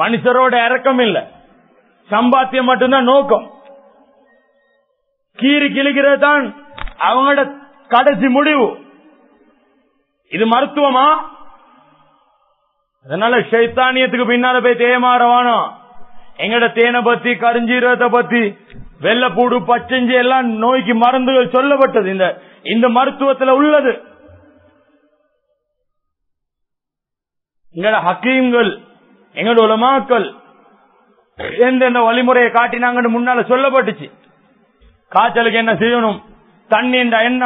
மனுஷரோட இறக்கம் இல்ல. சம்பாத்தியம் மட்டும்தான் நோக்கம். கீறி கிழிக்கிறது தான் அவங்களோட கடைசி முடிவு. இது மருத்துவமா? அதனால சைத்தானியத்துக்கு பின்னால போய் தேமாறவானோ எங்கட தேனை பத்தி கருஞ்சீரகத்தை பத்தி வெள்ளப்பூடு பச்சஞ்சி எல்லாம் நோய்க்கு மருந்துகள் சொல்லப்பட்டது. இந்த இந்த மருத்துவத்தில் உள்ளது. எங்கட ஹக்கீம்கள் எங்களோட உலமாக்கள் எந்தெந்த வழிமுறையை காட்டினாங்கன்னு முன்னால சொல்லப்பட்டுச்சு. காய்ச்சலுக்கு என்ன செய்யணும்? தண்ணிண்டா என்ன?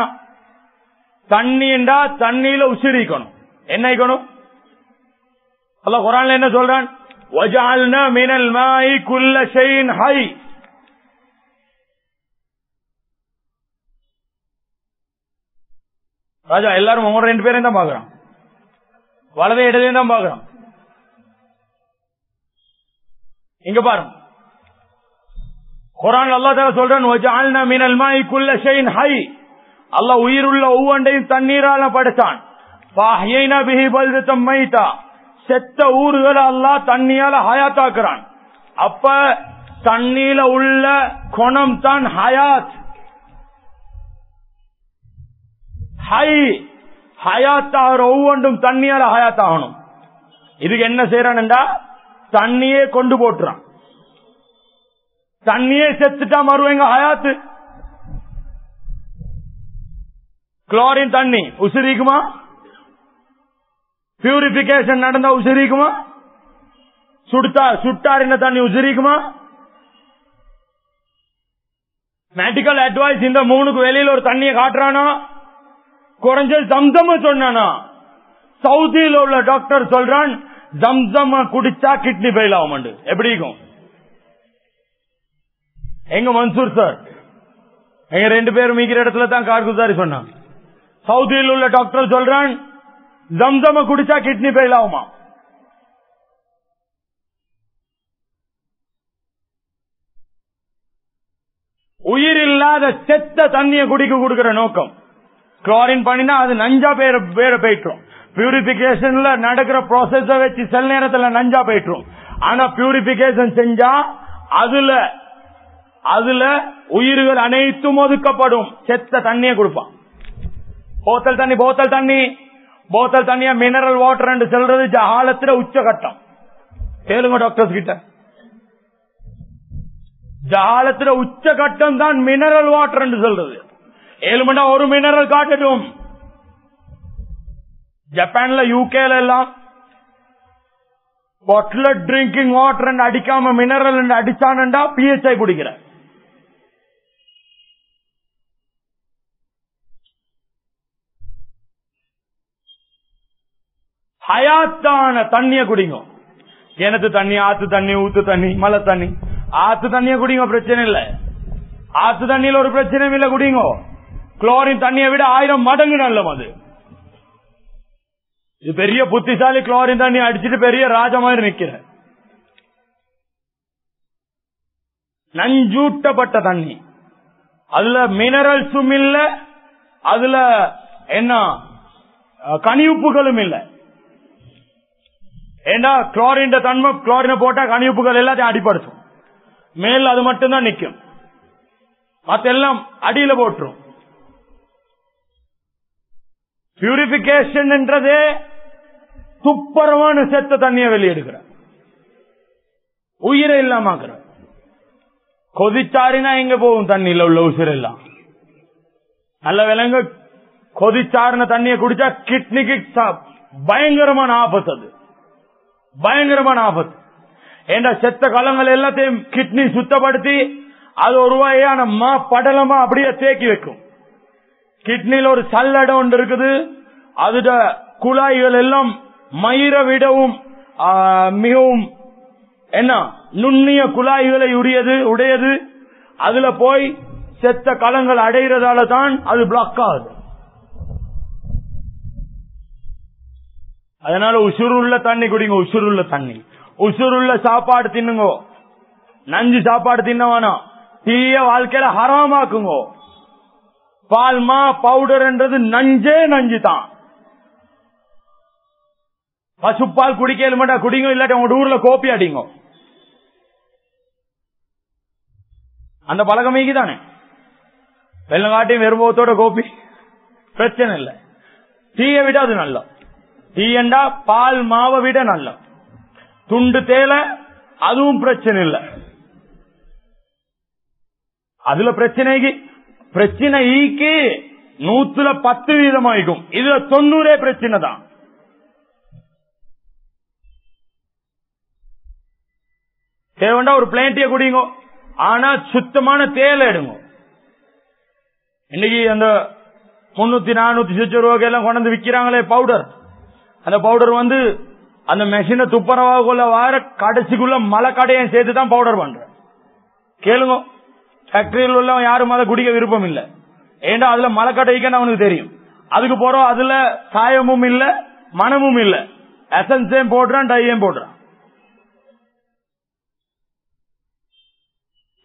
தண்ணிண்டா தண்ணியில உசிரிக்கணும். என்ன இருக்கணும் அல்ல குரான்ல என்ன சொல்றான்? மினல் மாய் குல்ல ஷெயின் ஹை. ராஜா எல்லாரும் உங்க ரெண்டு பேரும் தான் பாக்குறான் வலதை இடத்தையும் தான் பாக்குறான் இங்க பாருங்க. குரான் அல்லா தர சொல்றான் மினல் மாய்க்குள்ள செயின் ஹை. அல்ல உயிருள்ள ஒவ்வொன்றையும் தண்ணீரால படைத்தான் செத்த ஊர்களை அல்லா தண்ணியால ஹயாத்தாக்குறான். அப்ப தண்ணியில உள்ள குணம் தான் ஹயாத். ஹை ஹயாத் ஆகிற ஒவ்வொன்றும் தண்ணியால ஹயாத் இதுக்கு என்ன செய்யறான்டா தண்ணியே கொண்டு போட்டுறான். தண்ணியே செத்துட்டா மறுவங்க ஹயாத்து? குளோரின் தண்ணி உசிரிக்குமா? பியூரிபிகேஷன் நடந்தா உசிரிக்குமா? சுடுத்தா சுட்டாரின தண்ணி உசிரிக்குமா? மெடிக்கல் அட்வைஸ் இந்த மூணுக்கு வெளியில ஒரு தண்ணியை காட்டுறானா? குறைஞ்சது தம்தம் சொன்னானா? சவுதியில உள்ள டாக்டர் சொல்றான் ஜம்சம் குடிச்சா கிட்னி ஃபெயில் ஆகும் எப்படி இருக்கும்? எங்க மன்சூர் சார் எங்க ரெண்டு பேரும் மீக்கிற இடத்துல தான் கார்குசாரி சொன்னான் சவுதியில் உள்ள டாக்டர் சொல்றான் ஜம்சம குடிச்சா கிட்னி ஃபெயில் ஆகுமா? உயிர் இல்லாத செத்த தண்ணியை குடிக்க கொடுக்கிற நோக்கம். குளோரின் பண்ணினா அது நஞ்சா பேர பேர போயிட்டுரும். பியூரிபிகேஷன்ல நடக்கிற ப்ராசஸ வச்சு சில நேரத்துல நஞ்சா போயிட்டுரும். ஆனா பியூரிபிகேஷன் செஞ்சா அதுல அதுல உயிர்கள் அனைத்தும் ஒதுக்கப்படும். செத்த தண்ணியை கொடுப்பான். போத்தல் தண்ணி போத்தல் தண்ணி. போத்தல் தண்ணியா மினரல் வாட்டர் சொல்றது ஜாலத்துல உச்சகட்டம். கேளுங்க டாக்டர்ஸ் கிட்ட. ஜாலத்துல உச்சகட்டம் தான் மினரல் வாட்டர் சொல்றது. ஏழு மணி ஒரு மினரல் காட்டட்டும். ஜப்பான்ல யூகேல எல்லாம் பாட்டில் ட்ரிங்கிங் வாட்டர் அடிக்காம மினரல் அடிச்சானண்டா பிஹெச்ஐ குடிக்கிற. ஹயாத்தான தண்ணிய குடிங்க. கிணத்து தண்ணி ஆத்து தண்ணி ஊத்து தண்ணி மலை தண்ணி. ஆத்து தண்ணிய குடிங்க பிரச்சனை இல்ல. ஆத்து தண்ணியில ஒரு பிரச்சனையும் இல்ல குடிங்க. குளோரின் தண்ணியை விட ஆயிரம் மடங்கு நல்லம் அது. இது பெரிய புத்திசாலி குளோரின் தண்ணி அடிச்சுட்டு பெரிய ராஜ மாதிரி நிக்கிற. நஞ்சூட்டப்பட்ட தண்ணி. அதுல மினரல்ஸும் இல்ல அதுல என்ன கனிவுப்புகளும் இல்ல. ஏன்னா குளோரின் தன்மை குளோரினை போட்டா கனிவுப்புகள் எல்லாத்தையும் அடிப்படுத்தும். மேல் அது மட்டும்தான் நிக்கும். மத்த எல்லாம் அடியில போட்டுரும். பியூரிபிகேஷன் என்றதே துப்பரவான செத்த தண்ணியை வெளியெடுக்கிற உயிரை இல்லாமக்கிற கொதிச்சாரினா எங்க போகும் தண்ணியில உள்ள உசுர் எல்லாம் நல்ல விலங்கு கொதிச்சாருன தண்ணியை குடிச்சா கிட்னிக்கு பயங்கரமான ஆபத்து அது பயங்கரமான ஆபத்து. ஏண்டா செத்த கலங்கள் எல்லாத்தையும் கிட்னி சுத்தப்படுத்தி அது ஒரு வகையான மா படலமா அப்படியே தேக்கி வைக்கும். கிட்னில ஒரு சல்லடம் ஒன்று இருக்குது. அதுட குழாய்கள் எல்லாம் மயிர விடவும் மிகவும் என்ன நுண்ணிய குழாய்களை உடையது உடையது. அதுல போய் செத்த களங்கள் அடைகிறதால தான் அது பிளாக் ஆகுது. அதனால உசுருள்ள தண்ணி குடிங்க உசுருள்ள தண்ணி. உசுருள்ள சாப்பாடு தின்னுங்க. நஞ்சு சாப்பாடு தின்ன வேணாம் தீய வாழ்க்கையில ஹராமாக்குங்க. பால்மா பவுடர் என்றது நஞ்சே நஞ்சு தான் பசுப்பால் குடிக்க மாட்டா குடிங்க இல்லாட்டி உங்க ஊர்ல கோப்பி அடிங்க. அந்த பழக்கமைக்கு தானே வெள்ளங்காட்டியும் வெறும்போத்தோட கோப்பி. பிரச்சனை இல்லை. தீய விட அது நல்ல. தீயண்டா பால் மாவை விட நல்ல. துண்டு தேலை அதுவும் பிரச்சனை இல்லை. அதுல பிரச்சனைக்கு பிரச்சனை ஈக்கு நூத்துல பத்து வீதமாயிக்கும். இதுல தொண்ணூறே பிரச்சனை தான். தேவண்டா ஒரு பிளான்டிய குடிங்க. ஆனா சுத்தமான தேலை எடுங்க. இன்னைக்கு அந்த முன்னூத்தி நானூத்தி சுச்சு ரூபாய்க்கு எல்லாம் கொண்டு வந்து விக்கிறாங்களே பவுடர் அந்த பவுடர் வந்து அந்த மெஷினை துப்புரவாக்குள்ள வார கடைசிக்குள்ள மலை கடையும் சேர்த்து தான் பவுடர் பண்ற கேளுங்க. ஃபேக்டரியில் உள்ள யாரும் அதை குடிக்க விருப்பம் இல்ல. ஏண்டா அதுல மழை கடைக்குன்னு அவனுக்கு தெரியும். அதுக்கு போறோம் அதுல சாயமும் இல்ல மனமும் இல்ல. எசன்ஸையும் போடுறான் டையும் போடுறான்.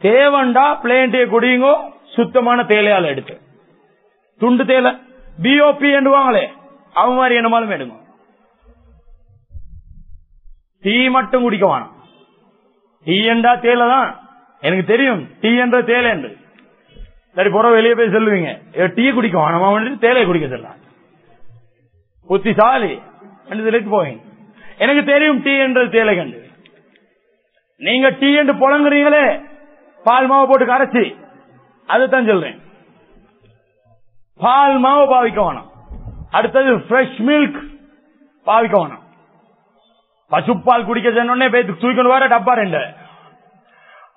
தேவண்டா பிளேண்டிய குடியுங்கோ சுத்தமான தேலையால எடுத்து. துண்டு தேலை. பிஓபி என்றுவாங்களே அவன் மாதிரி என்னமாலும் எடுங்க. டீ மட்டும் குடிக்க வேணாம். டீ என்றா தேலை தான். எனக்கு தெரியும் டீ என்ற தேலை என்று. சரி புற வெளியே போய் சொல்லுவீங்க. டீ குடிக்க வேணாம் வந்து தேலையை குடிக்க சொல்லலாம் புத்திசாலி என்று சொல்லிட்டு போவீங்க எனக்கு தெரியும் டீ என்றது தேலை கண்டு. நீங்க டீ என்று புலங்குறீங்களே பால் மாவு போட்டு கரைச்சி அதுதான் சொல்றேன். பால் மாவு பாவிக்க வேணும். அடுத்தது ஃப்ரெஷ் மில்க் பாவிக்க வேணும். பசுப்பால் குடிக்க சொன்னோடனே பேத்துக்கு தூக்கணும் வர டப்பா ரெண்டு.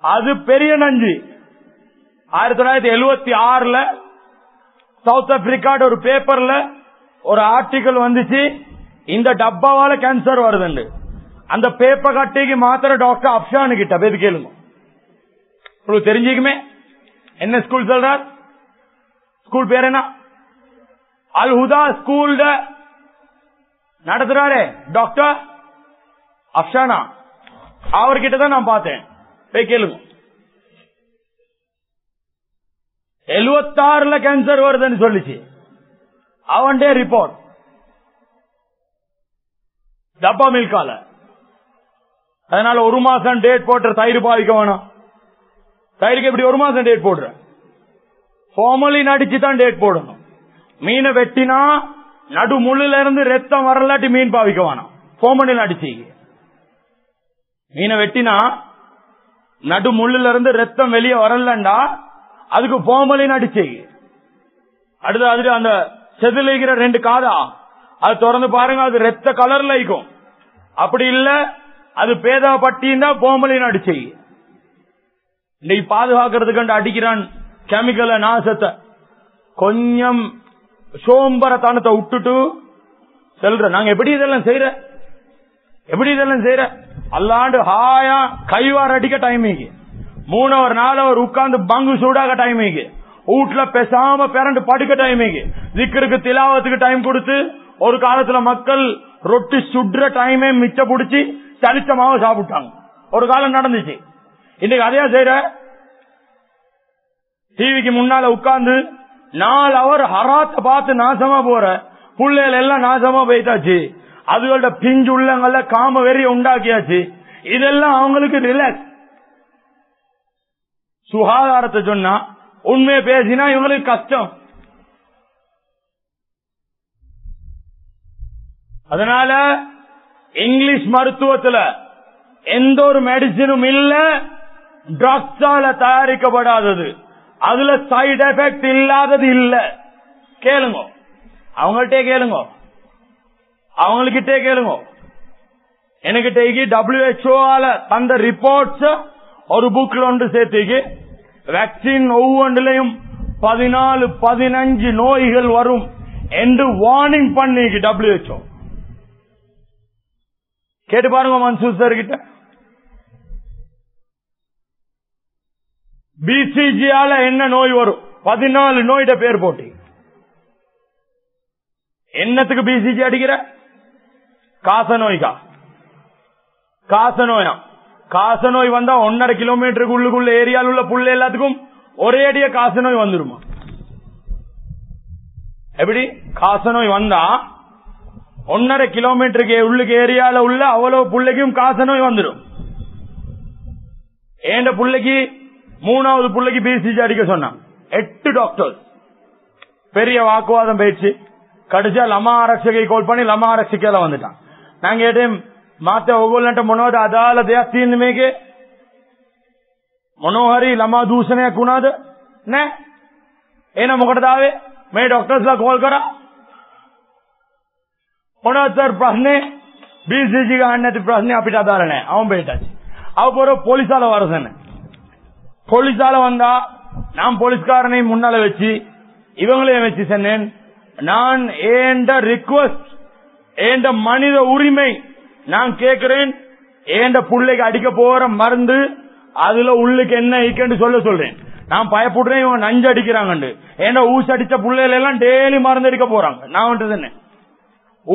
அது பெரிய நஞ்சு. ஆயிரத்தி தொள்ளாயிரத்தி எழுபத்தி ஆறுல சவுத் ஆப்பிரிக்கா ஒரு பேப்பர்ல ஒரு ஆர்டிக்கல் வந்துச்சு. இந்த டப்பாவால கேன்சர் வருதுண்டு. அந்த பேப்பர் கட்டிக்கு மாத்திர டாக்டர் அப்ஷானு கிட்ட பேத்து கேளுங்க. உங்களுக்கு தெரிஞ்சுக்குமே என்ன ஸ்கூல் சொல்றார்? ஸ்கூல் பேர் என்ன? அல் ஹுதா ஸ்கூல் நடத்துறாரு டாக்டர் அப்ஷானா. அவர்கிட்ட தான் நான் பார்த்தேன். போய் கேளுங்க. எழுபத்தாறுல கேன்சர் வருதுன்னு சொல்லிச்சு. அவன்டே ரிப்போர்ட் டப்பா மில்கால அதனால ஒரு மாசம் டேட் போட்டு தயிர் பாதிக்க வேணாம். தயிருக்கு எப்படி ஒரு மாசம் டேட் போடுற ஃபார்மலின் அடிச்சு தான் டேட் போடணும். மீனை வெட்டினா நடு முள்ளுல இருந்து ரத்தம் வரலாட்டி மீன் பாவிக்க வேணாம். ஃபார்மலின் அடிச்சு. மீனை வெட்டினா நடு முள்ளுல இருந்து ரத்தம் வெளியே வரலண்டா? அதுக்கு ஃபார்மலின் அடிச்சு. அடுத்து அது அந்த செதிலிக்கிற ரெண்டு காதா அது திறந்து பாருங்க அது ரத்த கலர்ல இருக்கும் அப்படி இல்ல அது பேதா பட்டின்னு தான் போமலின் அடிச்சு. இன்னைக்கு பாதுகாக்கிறதுக்கு அடிக்கிறான் கெமிக்கல நாசத்தை. கொஞ்சம் சோம்பரத்தானத்தை விட்டுட்டு செல்ற. நாங்க எப்படி இதெல்லாம் செய்யற எப்படி இதெல்லாம் செய்யற அல்லாண்டு ஹாயா கைவார் அடிக்க டைமிங் மூணவர் நாலவர் உட்கார்ந்து பங்கு சூடாக டைமிங் வீட்டுல பேசாம பேரண்ட் படுக்க டைமிங் திக்கருக்கு திலாவத்துக்கு டைம் கொடுத்து ஒரு காலத்துல மக்கள் ரொட்டி சுடுற டைமே மிச்ச புடிச்சு சலிச்சமாக சாப்பிட்டாங்க. ஒரு காலம் நடந்துச்சு. இன்னைக்கு அதையா செய்யற டிவிக்கு முன்னால உட்கார்ந்து நாலு அவர் ஹராத்த பார்த்து நாசமா போற. பிள்ளைகள் எல்லாம் நாசமா போயிட்டாச்சு. அதுகளோட பிஞ்சு உள்ளங்கள்ல காம வெறிய உண்டாக்கியாச்சு. இதெல்லாம் அவங்களுக்கு ரிலாக்ஸ் சுகாதாரத்தை சொன்னா உண்மையை பேசினா இவங்களுக்கு கஷ்டம். அதனால இங்கிலீஷ் மருத்துவத்துல எந்த ஒரு மெடிசினும் இல்லை. ட்ரக்ஸால தயாரிக்கப்படாதது. அதுல சைடு எஃபெக்ட் இல்லாதது இல்ல. கேளுங்க. அவங்கள்ட்டே கேளுங்க. அவங்ககிட்டே கேளுங்க. எனக்கிட்ட டபிள்யூஹெச்ஓ தந்த ரிப்போர்ட்ஸ் ஒரு புக்ல ஒன்று சேர்த்துக்கு வேக்சின் ஒவ்வொன்றிலையும் பதினாலு பதினஞ்சு நோய்கள் வரும் என்று வார்னிங் பண்ணிக்கு டபிள்யூஹெச்ஓ கேட்டு பாருங்க மன்சூர் சார் கிட்ட. பிசிஜியால என்ன நோய் வரும்? பதினாலு நோயிட பேர் போட்டி. என்னத்துக்கு பிசிஜி அடிக்கிற காச நோய்க்கா காச நோயா காச நோய் வந்தா ஒன்னரை கிலோமீட்டருக்கு உள்ளுக்குள்ள ஏரியால உள்ள புள்ள எல்லாத்துக்கும் ஒரே அடிய காச நோய் வந்துருமா? எப்படி? காச நோய் வந்தா ஒன்னரை கிலோமீட்டருக்கு உள்ளுக்கு ஏரியால உள்ள அவ்வளவு புள்ளைக்கும் காச நோய் வந்துடும் ஏண்ட புள்ளைக்கு மூணாவது பிள்ளைக்கு பிசிஜி அடிக்க சொன்னான் எட்டு டாக்டர்ஸ் பெரிய வாக்குவாதம் போயிடுச்சு கடிச்சா லமா ஆரட்சகை கோல் பண்ணி லமா ஆரட்சிக்கையில வந்துட்டான் நாங்க ஏடையும் மாத்த ஒகோல்னட்ட මොනවද අදාළ දෙයක් තියෙන්නේ මේකේ? මොනෝhari ළමා දූෂණයක් වුණාද? නෑ. එහෙනම් මොකටද ආවේ? මේ ડોක්ටර්ස්ලා කෝල් කරා. මොනවද සර් ප්‍රශ්නේ? BCG ගහන්න නැති ප්‍රශ්නේ අපිට අදාළ නෑ. අවුම් බෙහෙටයි අවු පොර පොලිසාල වරසනේ. போலீஸால வந்தா நான் போலீஸ்காரனையும் முன்னால வச்சு இவங்களையும் வச்சு சொன்னேன். நான் ஏண்ட ரிக்வஸ்ட் ஏண்ட மனித உரிமை நான் கேட்கிறேன். ஏண்ட புள்ளைக்கு அடிக்க போற மருந்து அதுல உள்ளுக்கு என்ன இருக்குன்னு சொல்ல சொல்றேன். நான் பயப்படுறேன் இவங்க நஞ்சு அடிக்கிறாங்க ஏன்னா ஊசி அடிச்ச பிள்ளைகள் எல்லாம் டெய்லி மருந்து அடிக்க போறாங்க. நான் வந்துட்டு சொன்னேன்.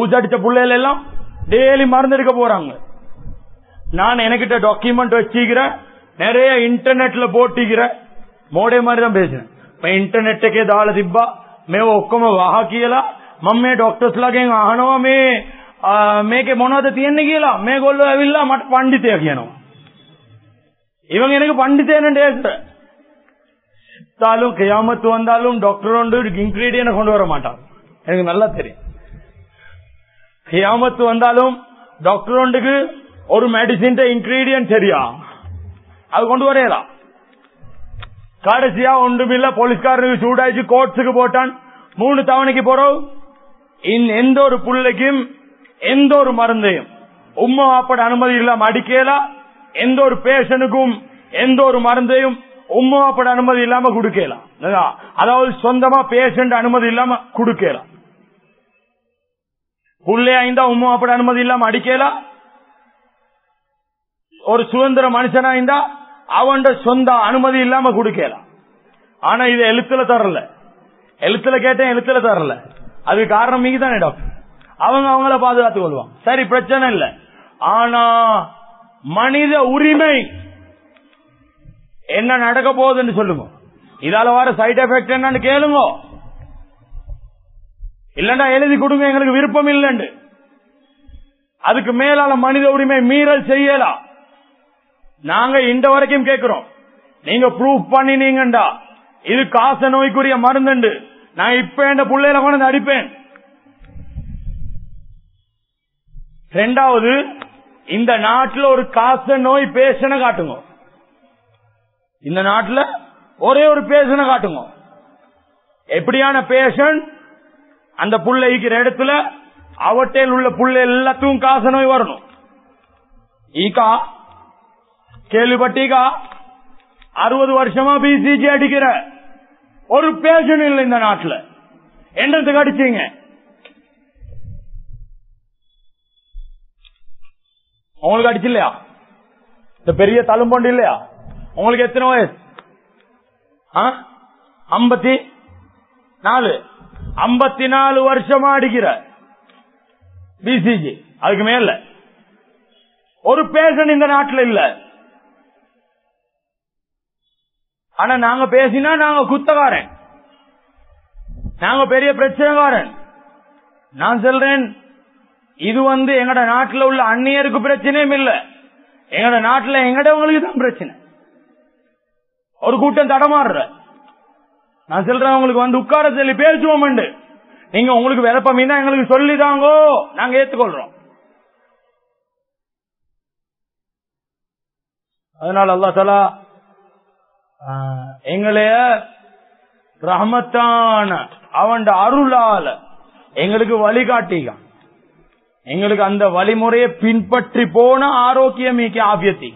ஊசி அடிச்ச பிள்ளைகள் எல்லாம் டெய்லி மருந்து அடிக்க போறாங்க. நான் எனக்கிட்ட டாக்குமெண்ட் வச்சுக்கிறேன் நிறைய இன்டர்நெட்ல போட்டிக்கிற மோடே மாதிரி தான் பேசுறேன். இப்ப ඉන්ටර්නෙට් එකේ දාලා තිබ්බා මේව ඔක්කොම වහ කියලා මම මේ ඩොක්ටර්ස්ලාගෙන් අහනවා මේ මේකේ මොනවද තියෙන්නේ කියලා මේගොල්ලෝ ඇවිල්ලා මට පඬිතයා කියනවා. இவங்க எனக்கு பண்டித்தேன்னு பேசுறேன் தாலும் கியாமத்து வந்தாலும் டாக்டர் ஒன்று இன்கிரீடியனை கொண்டு வர மாட்டான் எனக்கு நல்லா தெரியும். கியாமத்து வந்தாலும் டாக்டர் ஒன்றுக்கு ஒரு மெடிசின் இன்கிரீடியன்ட் சரியா? அது கொண்டு வரையலாம் கடைசியா ஒன்றுமில்ல போலீஸ்காரனுக்கு சூடாச்சு கோர்ட்ஸுக்கு போட்டான். மூணு தவணைக்கு போறோம். இன் எந்த ஒரு புள்ளைக்கும் எந்த ஒரு மருந்தையும் உம்மா அப்பட அனுமதி இல்லாம அடிக்கலா எந்த ஒரு பேஷனுக்கும் எந்த ஒரு மருந்தையும் உம்மா அப்பட அனுமதி இல்லாம கொடுக்கலாம் அதாவது சொந்தமா பேஷண்ட் அனுமதி இல்லாம கொடுக்கலாம் புள்ளை ஐந்தா உம்மா அப்பட அனுமதி இல்லாம அடிக்கலாம் ஒரு சுதந்திர மனுஷனா இருந்தா அவன் சொந்த அனுமதி இல்லாம கொடுக்கலாம் ஆனா இது எழுத்துல தரல. எழுத்துல கேட்டேன் எழுத்துல தரல. அது காரணம் நீங்க தானே டாக்டர் அவங்க அவங்கள பாதுகாத்துக் கொள்வாங்க. சரி பிரச்சனை இல்ல. ஆனா மனித உரிமை என்ன நடக்க போகுதுன்னு சொல்லுங்க. இதால வர சைட் எஃபெக்ட் என்னன்னு கேளுங்க. இல்லண்டா எழுதி கொடுங்க எங்களுக்கு விருப்பம் இல்லைன்னு. அதுக்கு மேலால மனித உரிமை மீறல் செய்யலாம். நாங்க இந்த வரைக்கும் கேட்கிறோம் நீங்க ப்ரூஃப் பண்ணினீங்கண்டா. இது காச நோய்க்குரிய மருந்துண்டு. நான் இப்ப என் பிள்ளையில கொண்டு அடிப்பேன். ரெண்டாவது இந்த நாட்டில் ஒரு காச நோய் பேஷனை காட்டுங்க. இந்த நாட்டில் ஒரே ஒரு பேஷனை காட்டுங்க. எப்படியான பேஷன் அந்த புள்ளை இருக்கிற இடத்துல அவட்டையில் உள்ள புள்ள எல்லாத்துக்கும் காச நோய் வரணும். ஈகா கேள்விப்பட்டீங்கா? அறுபது வருஷமா பிசிஜி அடிக்கிற ஒரு பேஷன் இல்லை இந்த நாட்டுல. என்னத்துக்கு அடிச்சீங்க? உங்களுக்கு அடிச்சு இல்லையா? இந்த பெரிய தழும்பொண்டு இல்லையா? உங்களுக்கு எத்தனை வயசு? ஐம்பத்தி நாலு. ஐம்பத்தி நாலு வருஷமா அடிக்கிற பிசிஜி அதுக்கு மேல. ஒரு பேஷன் இந்த நாட்டில் இல்ல. ஆனா நாங்க பேசினா நாங்க குத்தகாரன் நாங்க பெரிய பிரச்சனைக்காரன். நான் சொல்றேன் இது வந்து எங்கட நாட்டுல உள்ள அந்நியருக்கு பிரச்சனையும் இல்ல. எங்கட நாட்டுல எங்கடவங்களுக்கு தான் பிரச்சனை. ஒரு கூட்டம் தடமாறுற நான் சொல்றேன் உங்களுக்கு வந்து உட்கார சொல்லி பேசுவோம் நீங்க உங்களுக்கு விளப்பம் தான் எங்களுக்கு சொல்லிதாங்கோ நாங்க ஏத்துக்கொள்றோம். அதனால அல்லா தலா எங்களைய ரஹமத்தான அவன் அருளால எங்களுக்கு வழிகாட்டிக. எங்களுக்கு அந்த வழிமுறையை பின்பற்றி போன ஆரோக்கியம் ஆபியத்தி.